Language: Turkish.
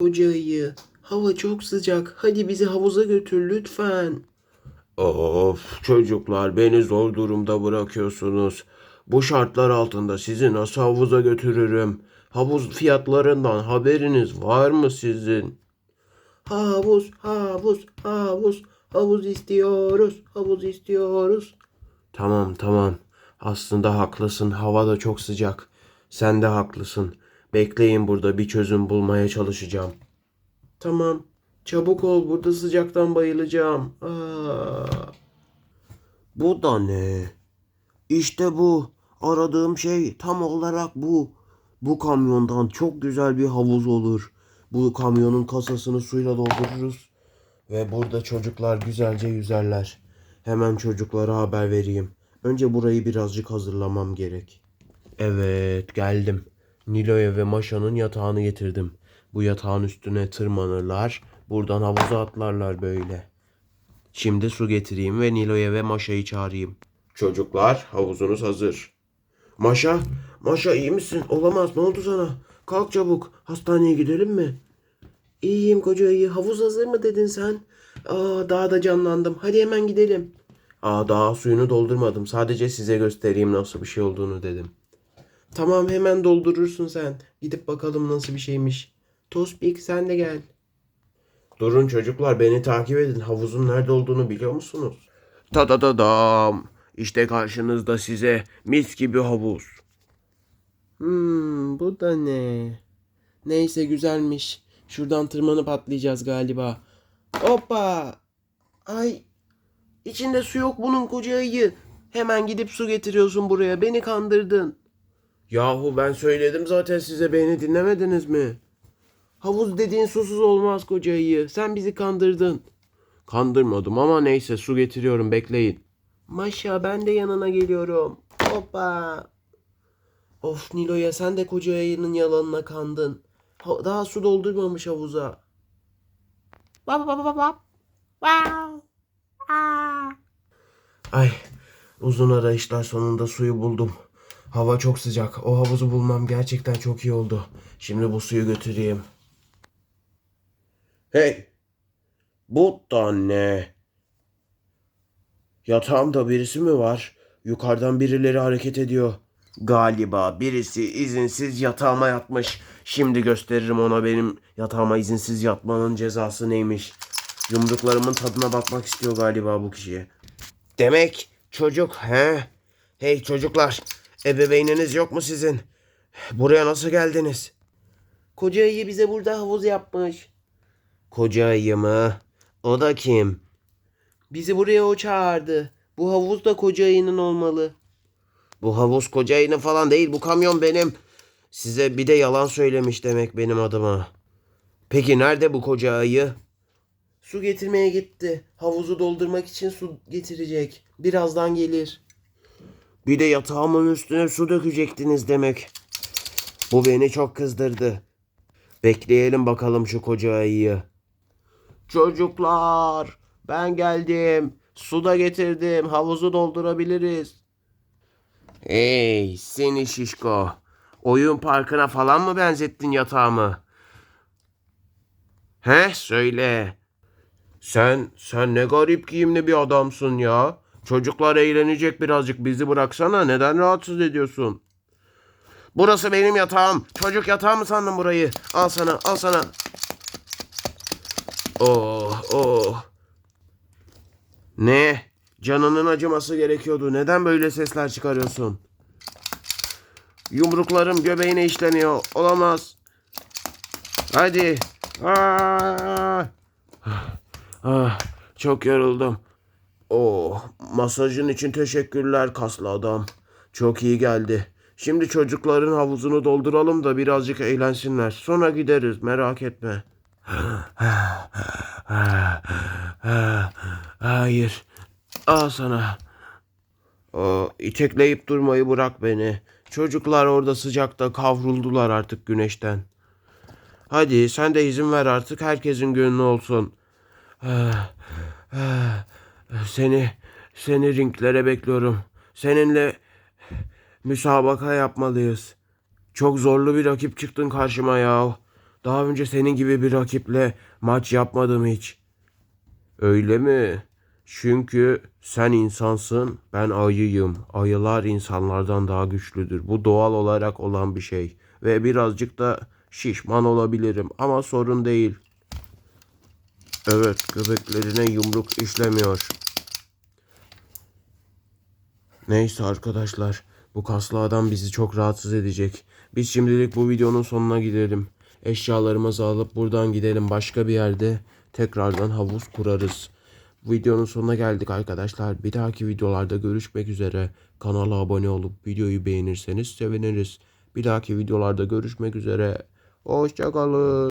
Koca ayı, hava çok sıcak. Hadi bizi havuza götür lütfen. Of çocuklar beni zor durumda bırakıyorsunuz. Bu şartlar altında sizi nasıl havuza götürürüm? Havuz fiyatlarından haberiniz var mı sizin? Havuz, havuz, havuz, havuz istiyoruz, havuz istiyoruz. Tamam tamam. Aslında haklısın. Hava da çok sıcak. Sen de haklısın. Bekleyin burada bir çözüm bulmaya çalışacağım. Tamam. Çabuk ol burada sıcaktan bayılacağım. Aa. Bu da ne? İşte bu. Aradığım şey tam olarak bu. Bu kamyondan çok güzel bir havuz olur. Bu kamyonun kasasını suyla doldururuz. Ve burada çocuklar güzelce yüzerler. Hemen çocuklara haber vereyim. Önce burayı birazcık hazırlamam gerek. Evet geldim. Nilo'ya ve Maşa'nın yatağını getirdim. Bu yatağın üstüne tırmanırlar. Buradan havuza atlarlar böyle. Şimdi su getireyim ve Nilo'ya ve Maşa'yı çağırayım. Çocuklar havuzunuz hazır. Maşa, Maşa iyi misin? Olamaz ne oldu sana? Kalk çabuk hastaneye gidelim mi? İyiyim koca iyi. Havuz hazır mı dedin sen? Aa daha da canlandım. Hadi hemen gidelim. Aa daha suyunu doldurmadım. Sadece size göstereyim nasıl bir şey olduğunu dedim. Tamam hemen doldurursun sen. Gidip bakalım nasıl bir şeymiş. Tospik sen de gel. Durun çocuklar beni takip edin. Havuzun nerede olduğunu biliyor musunuz? Ta da da dam. İşte karşınızda size mis gibi havuz. Hmm, bu da ne? Neyse güzelmiş. Şuradan tırmanıp atlayacağız galiba. Hoppa! Ay! İçinde su yok bunun koca ayı. Hemen gidip su getiriyorsun buraya. Beni kandırdın. Yahu ben söyledim zaten size beni dinlemediniz mi? Havuz dediğin susuz olmaz koca ayı. Sen bizi kandırdın. Kandırmadım ama neyse su getiriyorum bekleyin. Maşa ben de yanına geliyorum. Hoppa. Of Nilo'ya sen de koca ayının yalanına kandın. Ha- daha su doldurmamış havuza. Bap bap bap bap. Wow. Aa. Ay uzun arayışlar sonunda suyu buldum. Hava çok sıcak. O havuzu bulmam gerçekten çok iyi oldu. Şimdi bu suyu götüreyim. Hey! Bu da ne? Yatağımda birisi mi var? Yukarıdan birileri hareket ediyor. Galiba birisi izinsiz yatağıma yatmış. Şimdi gösteririm ona benim yatağıma izinsiz yatmanın cezası neymiş. Yumruklarımın tadına bakmak istiyor galiba bu kişiye. Demek çocuk he? Hey çocuklar, ebeveyniniz yok mu sizin? Buraya nasıl geldiniz? Koca ayı bize burada havuz yapmış. Koca ayı mı? O da kim? Bizi buraya o çağırdı. Bu havuz da koca ayının olmalı. Bu havuz koca ayının falan değil. Bu kamyon benim. Size bir de yalan söylemiş demek benim adıma. Peki nerede bu koca ayı? Su getirmeye gitti. Havuzu doldurmak için su getirecek. Birazdan gelir. Bir de yatağımın üstüne su dökecektiniz demek. Bu beni çok kızdırdı. Bekleyelim bakalım şu koca ayıyı. Çocuklar, ben geldim. Su da getirdim. Havuzu doldurabiliriz. Hey, seni şişko. Oyun parkına falan mı benzettin yatağımı? He, söyle. Sen, sen ne garip giyimli bir adamsın ya. Çocuklar eğlenecek birazcık bizi bıraksana. Neden rahatsız ediyorsun? Burası benim yatağım. Çocuk yatağı mı sandın burayı? Al sana, al sana. Oh, oh. Ne? Canının acıması gerekiyordu. Neden böyle sesler çıkarıyorsun? Yumruklarım göbeğine işleniyor. Olamaz. Hadi. Aa! Ah, çok yoruldum. Oh, masajın için teşekkürler kaslı adam. Çok iyi geldi. Şimdi çocukların havuzunu dolduralım da birazcık eğlensinler. Sonra gideriz merak etme. Hayır. Al sana. O, itekleyip durmayı bırak beni. Çocuklar orada sıcakta kavruldular artık güneşten. Hadi sen de izin ver artık herkesin gönlü olsun. Seni, seni ringlere bekliyorum. Seninle müsabaka yapmalıyız. Çok zorlu bir rakip çıktın karşıma ya. Daha önce senin gibi bir rakiple maç yapmadım hiç. Öyle mi? Çünkü sen insansın, ben ayıyım. Ayılar insanlardan daha güçlüdür. Bu doğal olarak olan bir şey. Ve birazcık da şişman olabilirim ama sorun değil. Evet, göbeklerine yumruk işlemiyor. Neyse arkadaşlar, bu kaslı adam bizi çok rahatsız edecek. Biz şimdilik bu videonun sonuna gidelim. Eşyalarımızı alıp buradan gidelim. Başka bir yerde tekrardan havuz kurarız. Videonun sonuna geldik arkadaşlar. Bir dahaki videolarda görüşmek üzere. Kanala abone olup videoyu beğenirseniz seviniriz. Bir dahaki videolarda görüşmek üzere. Hoşçakalın.